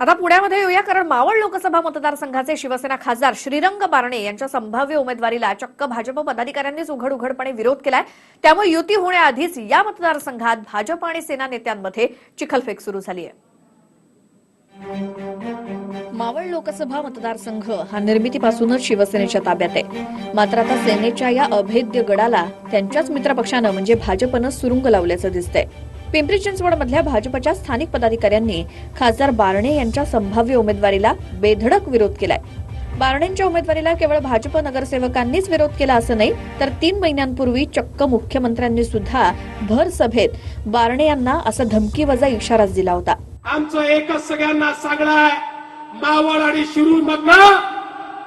आता पुण्यामध्ये येऊया कारण मावळ लोकसभा मतदारसंघाचे शिवसेना खासदार श्रीरंग बारणे यांच्या संभाव्य उमेदवारीला चक्क भाजप पदाधिकाऱ्यांनीच उघड उघडपणे विरोध केलाय. त्यामुळे युती होण्याआधीच या मतदारसंघात भाजप आणि सेना नेत्यांमध्ये चिखलफेक सुरू झाली आहे मावळ लोकसभा मतदारसंघ हा निर्मितीपासूनच शिवसेनेच्या ताब्यात आहे. मात्र आता सेनेच्या या अभेद्य गडाला त्यांच्याच मित्रपक्षानं म्हणजे भाजपनं सुरुंग लावल्याचं दिसतंय. पिंपरी चिंचवड मधल्या भाजपच्या स्थानिक पदाधिकाऱ्यांनी खासदार बारणे यांच्या संभाव्य उमेदवारीला बेधडक विरोध केलाय. बारणेंच्या उमेदवारीला केवळ भाजप नगरसेवकांनीच विरोध केला असं नाही तर तीन महिन्यांपूर्वी चक्क मुख्यमंत्र्यांनी सुद्धा भर सभेत बारणे यांना असा धमकीवजा इशाराच दिला होता. आमचं एकच सगळ्यांना सांगणं मावळ आणि शिरूर मधन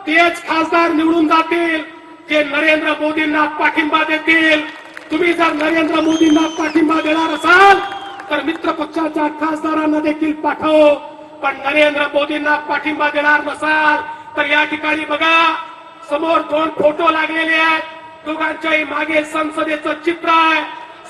तेच खासदार निवडून जातील जे नरेंद्र मोदींना पाठिंबा देतील. तुम्ही जर नरेंद्र मोदींना पाठिंबा देणार असाल तर मित्र पक्षाच्या खासदारांना देखील पाठव. पण नरेंद्र मोदींना पाठिंबा देणार नसाल तर या ठिकाणी बघा समोर दोन फोटो लागलेले आहेत. दोघांच्याही मागे संसदेचं चित्र आहे.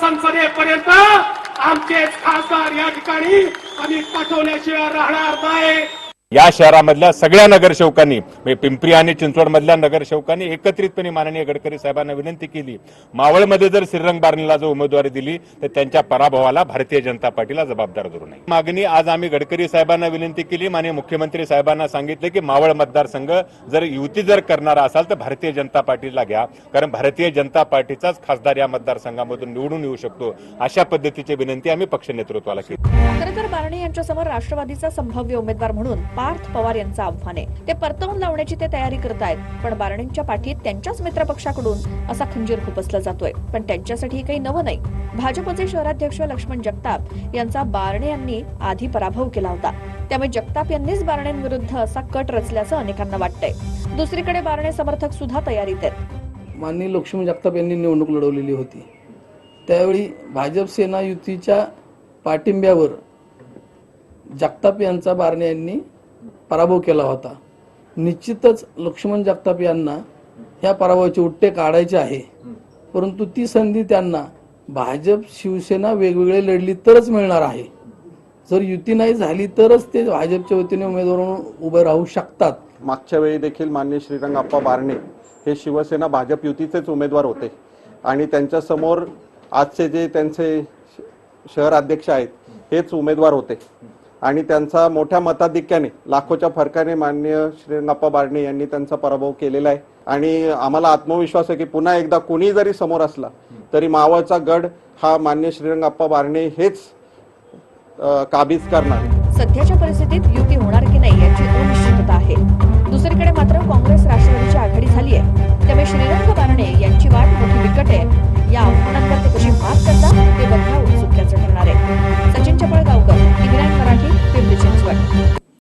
संसदेपर्यंत आमचे खासदार या ठिकाणी आम्ही पाठवल्याशिवाय राहणार नाही. या शहरामधल्या सगळ्या नगरसेवकांनी म्हणजे पिंपरी आणि चिंचवड मधल्या नगरसेवकांनी एकत्रितपणे माननीय गडकरी साहेबांना विनंती केली. मावळमध्ये जर श्रीरंग बारणीला जर उमेदवारी दिली तर त्यांच्या पराभवाला भारतीय जनता पार्टीला जबाबदार धरू नये. मागणी आज आम्ही गडकरी साहेबांना विनंती केली. माननीय मुख्यमंत्री साहेबांना सांगितलं की मावळ मतदारसंघ जर युती जर करणारा असाल तर भारतीय जनता पार्टीला घ्या. कारण भारतीय जनता पार्टीचाच खासदार या मतदारसंघामधून निवडून येऊ शकतो अशा पद्धतीची विनंती आम्ही पक्ष नेतृत्वाला केली. खरं तर बारणे यांच्यासमोर राष्ट्रवादीचा संभाव्य उमेदवार म्हणून पार्थ पवार यांचं आव्हान आहे. ते परतवून लावण्याची ते तयारी करत आहेत. पण बारणेंच्या पाठीत त्यांच्याच मित्रपक्षाकडून असा खंजीर खुपसला जातोय. पण त्यांच्यासाठी काही नवं नाही. भाजपचे शहराध्यक्ष लक्ष्मण जगताप यांचा बारणे यांनी आधी पराभव केला होता. त्यामुळे जगताप यांनीच बारणेंविरुद्ध असा कट रचल्याचं अनेकांना वाटतंय. दुसरीकडे बारणे समर्थक सुद्धा तयारीत आहेत. माननीय लक्ष्मण जगताप यांनी निवडणूक लढवलेली होती. त्यावेळी भाजप सेना युतीच्या पाठिंब्यावर जगताप यांचा बारणे यांनी पराभव केला होता. निश्चितच लक्ष्मण जगताप यांना ह्या पराभवाचे उट्टे काढायचे आहे. परंतु ती संधी त्यांना भाजप शिवसेना वेगवेगळे लढली तरच मिळणार आहे. जर युती नाही झाली तरच ते भाजपच्या वतीने उमेदवार म्हणून उभे राहू शकतात. मागच्या वेळी देखील मान्य श्रीरंगाप्पा बारणे हे शिवसेना भाजप युतीचेच उमेदवार होते. आणि त्यांच्यासमोर आजचे जे त्यांचे शहर अध्यक्ष आहेत हेच उमेदवार होते. आणि त्यांचा मोठ्या मताधिक्याने लाखोच्या फरकाने मान्य श्रीरंगाप्पा बारणे यांनी त्यांचा पराभव केलेला आहे. आणि आम्हाला आत्मविश्वास आहे की पुन्हा एकदा कोणी जरी समोर असला तरी मावळचा गड हा मान्य श्रीरंगाप्पा बारणे हेच काबीज करणार सध्याच्या परिस्थितीत युती होणार की नाही याची अनिश्चितता आहे. दुसरीकडे मात्र काँग्रेस